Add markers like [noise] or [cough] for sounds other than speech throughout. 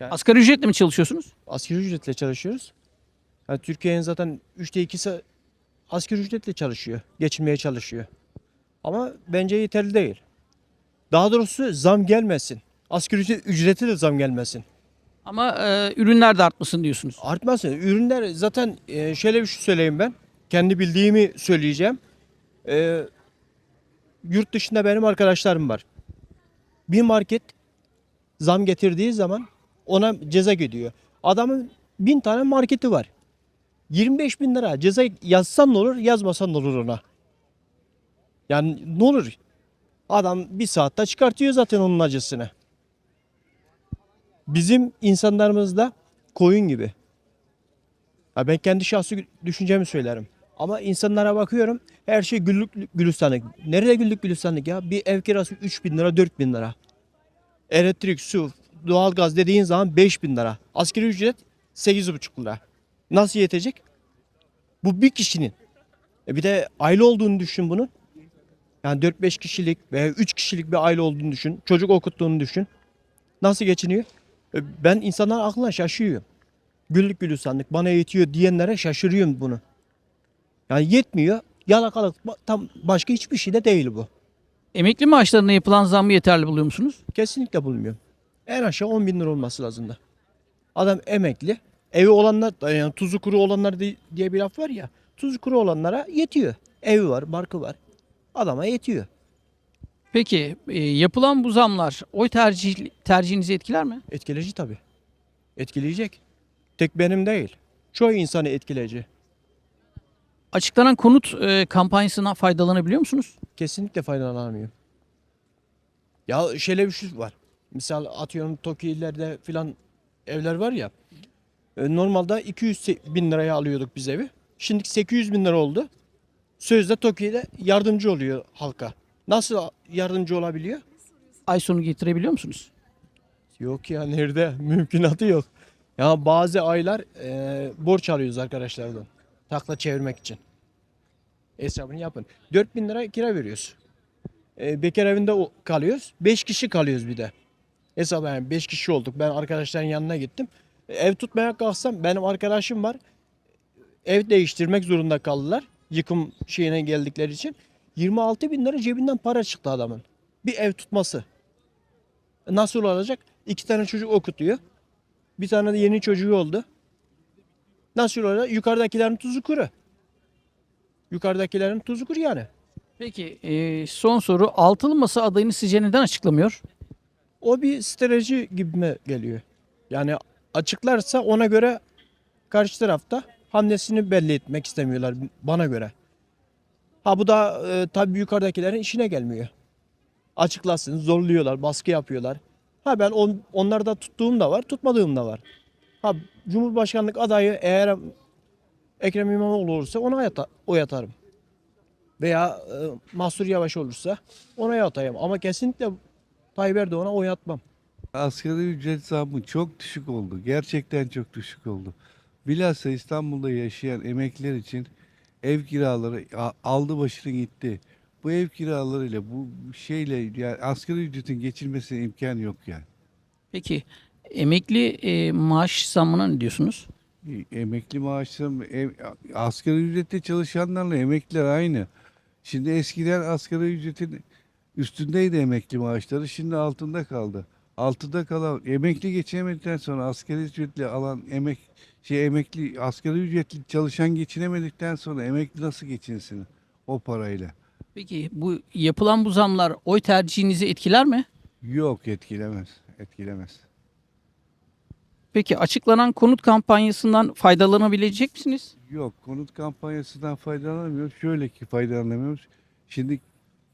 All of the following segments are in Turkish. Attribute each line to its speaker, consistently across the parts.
Speaker 1: Asgari ücretle mi çalışıyorsunuz?
Speaker 2: Asgari ücretle çalışıyoruz. Yani Türkiye'nin zaten üçte ikisi asgari ücretle çalışıyor. Geçinmeye çalışıyor. Ama bence yeterli değil. Daha doğrusu zam gelmesin. Asgari ücret, ücrete de zam gelmesin.
Speaker 1: Ama e, ürünler de artmasın diyorsunuz.
Speaker 2: Artmasın. Ürünler zaten e, şöyle bir şey söyleyeyim ben. Kendi bildiğimi söyleyeceğim. E, yurt dışında benim arkadaşlarım var. Bir market zam getirdiği zaman ona ceza gidiyor. Adamın bin tane marketi var. 25 bin lira ceza yazsan ne olur yazmasan ne olur ona. Yani ne olur? Adam bir saatte çıkartıyor zaten onun acısını. Bizim insanlarımız da koyun gibi. Ha ben kendi şahsi düşüncemi söylerim. Ama insanlara bakıyorum her şey güllük gülistanlık. Nerede güllük gülistanlık ya? Bir ev kirası 3 bin lira 4 bin lira. Elektrik, su, doğalgaz dediğin zaman 5 bin lira. Asgari ücret 8,5 lira. Nasıl yetecek? Bu bir kişinin. E bir de aile olduğunu düşün bunun. Yani 4-5 kişilik veya 3 kişilik bir aile olduğunu düşün. Çocuk okuttuğunu düşün. Nasıl geçiniyor? E Ben insanlar aklına şaşıyorum. Güllük gülistanlık bana yetiyor diyenlere şaşırıyorum bunu. Yani yetmiyor. Yalakalık tam başka hiçbir şey de değil bu.
Speaker 1: Emekli maaşlarına yapılan zammı yeterli buluyor musunuz?
Speaker 2: Kesinlikle bulmuyorum. En aşağı 10 bin lira olması lazım da. Adam emekli. Evi olanlar, yani tuzu kuru olanlar di- diye bir laf var ya. Tuzu kuru olanlara yetiyor. Evi var, barkı var. Adama yetiyor.
Speaker 1: Peki e, yapılan bu zamlar oy tercih, tercihinizi etkiler mi?
Speaker 2: Etkileyici tabii. Etkileyecek. Tek benim değil. Çoğu insanı etkileyici.
Speaker 1: Açıklanan konut e, kampanyasından faydalanabiliyor musunuz?
Speaker 2: Kesinlikle faydalanamıyorum. Ya şöyle bir şey var. Misal atıyorum Tokyo'lerde filan evler var ya. e, Normalde 200 se- bin liraya alıyorduk biz evi. Şimdi 800 bin lira oldu. Sözde Tokyo'da yardımcı oluyor halka. Nasıl yardımcı olabiliyor?
Speaker 1: Ay sonu getirebiliyor musunuz?
Speaker 2: Yok ya nerede? [laughs] Mümkünatı yok. Ya bazı aylar e, borç alıyoruz arkadaşlardan. Takla çevirmek için. Hesabını yapın. 4000 lira kira veriyoruz. E, bekar evinde kalıyoruz. 5 kişi kalıyoruz bir de. Hesap yani 5 kişi olduk. Ben arkadaşların yanına gittim. Ev tutmaya kalksam benim arkadaşım var. Ev değiştirmek zorunda kaldılar. Yıkım şeyine geldikleri için. 26 bin lira cebinden para çıktı adamın. Bir ev tutması. Nasıl olacak? İki tane çocuk okutuyor. Bir tane de yeni çocuğu oldu. Nasıl olacak? Yukarıdakilerin tuzu kuru. Yukarıdakilerin tuzu kuru yani.
Speaker 1: Peki e, son soru altılı masa adayını sizce neden açıklamıyor?
Speaker 2: O bir strateji gibime geliyor. Yani açıklarsa ona göre karşı tarafta hamlesini belli etmek istemiyorlar bana göre. Ha bu da e, tabii yukarıdakilerin işine gelmiyor. Açıklasın, zorluyorlar, baskı yapıyorlar. Ha ben on, onlarda tuttuğum da var, tutmadığım da var. Ha Cumhurbaşkanlık adayı eğer Ekrem İmamoğlu olursa ona yata, oy atarım. Veya e, Mahsur Yavaş olursa ona atayım. Ama kesinlikle Tayyip Erdoğan'a oy atmam.
Speaker 3: Asgari ücret zammı çok düşük oldu. Gerçekten çok düşük oldu. Bilhassa İstanbul'da yaşayan emekliler için ev kiraları aldı başını gitti. Bu ev kiralarıyla bu şeyle yani asgari ücretin geçilmesine imkan yok yani.
Speaker 1: Peki emekli e, maaş zammına ne diyorsunuz?
Speaker 3: E, Emekli maaşları, ev, asgari ücrette çalışanlarla emekliler aynı. Şimdi eskiden asgari ücretin üstündeydi emekli maaşları, şimdi altında kaldı. Altında kalan emekli geçinemedikten sonra asgari ücretli alan emek şey emekli asgari ücretli çalışan geçinemedikten sonra emekli nasıl geçinsin o parayla?
Speaker 1: Peki bu yapılan bu zamlar oy tercihinizi etkiler mi?
Speaker 3: Yok etkilemez. Etkilemez.
Speaker 1: Peki açıklanan konut kampanyasından faydalanabilecek misiniz?
Speaker 3: Yok konut kampanyasından faydalanamıyoruz. Şöyle ki faydalanamıyoruz. Şimdi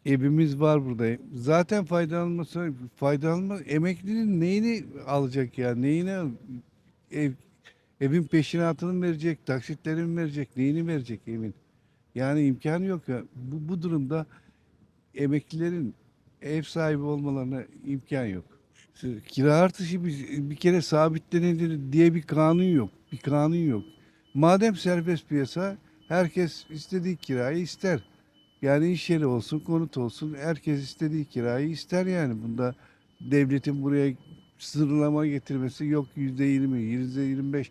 Speaker 3: evimiz var burada. Zaten faydalanması faydalanma emeklinin neyini alacak ya? Neyine ev evin peşinatını mı verecek, taksitlerini mi verecek, neyini verecek evin? Yani imkanı yok ya. Bu, bu durumda emeklilerin ev sahibi olmalarına imkan yok. Kira artışı bir, bir kere sabitlenir diye bir kanun yok. Bir kanun yok. Madem serbest piyasa herkes istediği kirayı ister. Yani iş yeri olsun, konut olsun herkes istediği kirayı ister yani. Bunda devletin buraya sınırlama getirmesi yok yüzde yirmi, yüzde yirmi beş.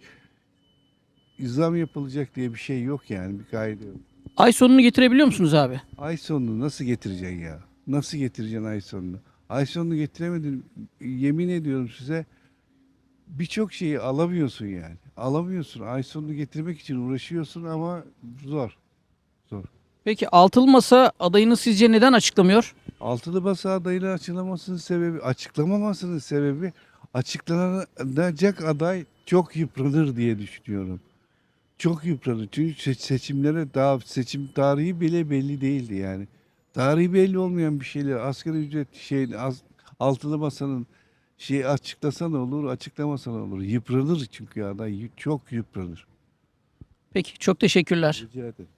Speaker 3: zam yapılacak diye bir şey yok yani bir kaide yok.
Speaker 1: Ay sonunu getirebiliyor musunuz abi?
Speaker 3: Ay sonunu nasıl getireceksin ya? Nasıl getireceksin ay sonunu? Ay sonunu getiremedin. Yemin ediyorum size birçok şeyi alamıyorsun yani. Alamıyorsun. Ay sonunu getirmek için uğraşıyorsun ama zor.
Speaker 1: Peki altılı masa adayını sizce neden açıklamıyor?
Speaker 3: Altılı basa adayını açıklamasının sebebi, açıklamamasının sebebi açıklanacak aday çok yıpranır diye düşünüyorum. Çok yıpranır. Çünkü se- seçimlere daha seçim tarihi bile belli değildi yani. Tarihi belli olmayan bir şeyler asgari ücret şey az, altılı masanın şey açıklasa ne olur, açıklamasa ne olur. Yıpranır çünkü aday çok yıpranır.
Speaker 1: Peki çok teşekkürler.
Speaker 3: Rica ederim.